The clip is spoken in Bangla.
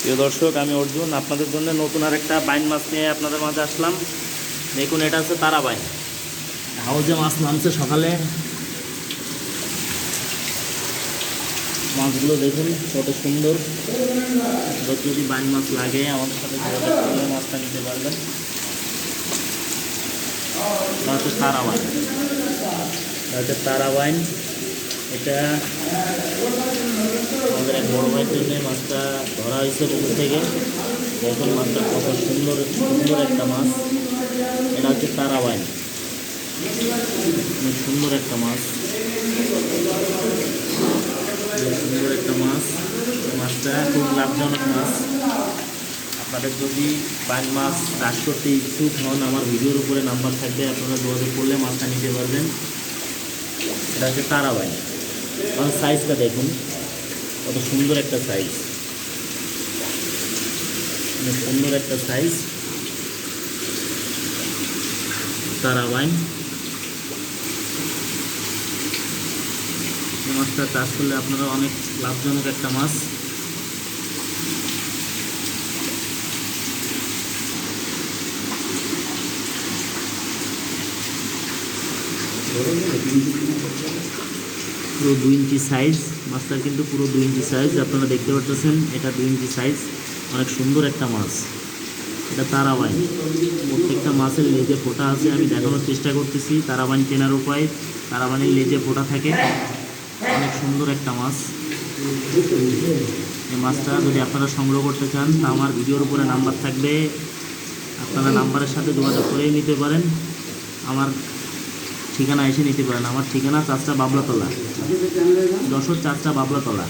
প্রিয় দর্শক, আমি অর্জুন, আপনাদের জন্য নতুন আর একটা বাইন মাছ নিয়ে আপনাদের মাঝে আসলাম। দেখুন, এটা হচ্ছে তারা বাইন হাউজে মাছ নামছে সকালে। মাছগুলো দেখুন, কত সুন্দর। যদি বাইন মাছ লাগে, আমাদের সাথে যোগাযোগ করলে মাছটা নিতে পারবেন। তারা বাইন তারা বাইন এটা আমাদের এক বড় ভাইয়ের জন্য মাছটা ধরা হয়েছে পুকুর থেকে। দেখুন মাছটা কত সুন্দর সুন্দর একটা মাছ। এটা হচ্ছে তারা বাইন সুন্দর একটা মাছ। সুন্দর একটা মাছ। মাছটা খুব লাভজনক মাছ। আপনাদের যদি বাইন মাছ চাষ করতে ইচ্ছুক হন, আমার ভিডিওর উপরে নাম্বার থাকবে, আপনারা যোগাযোগ করলে মাছটা নিতে পারবেন। এটা হচ্ছে তারা বাইন সাইজটা দেখুন। কত সুন্দর একটা সাইজ সুন্দর একটা সাইজ তারা বাইন এই মাছটা চাষ করলে আপনারা অনেক লাভজনক একটা মাছ। পুরো দুই ইঞ্চি সাইজ মাছটার কিন্তু পুরো দুই ইঞ্চি সাইজ আপনারা দেখতে পাচ্ছেন এটা দুই ইঞ্চি সাইজ অনেক সুন্দর একটা মাছ। এটা তারাবাইন। প্রত্যেকটা মাছের লেজে ফোটা আছে, আমি দেখানোর চেষ্টা করতেছি, তারাবাইন কেনার উপায়, তারাবাইনের লেজে ফোটা থাকে। অনেক সুন্দর একটা মাছ। এই মাছটা যদি আপনারা সংগ্রহ করতে চান, তা আমার ভিডিওর উপরে নাম্বার থাকবে। আপনারা নাম্বারের সাথে যোগাযোগ করেই নিতে পারেন। আমার ঠিকানা এসে নিতে পারেন। আমার ঠিকানা চারটা বাবলাতলা। দশ চারটা বাবলা তলা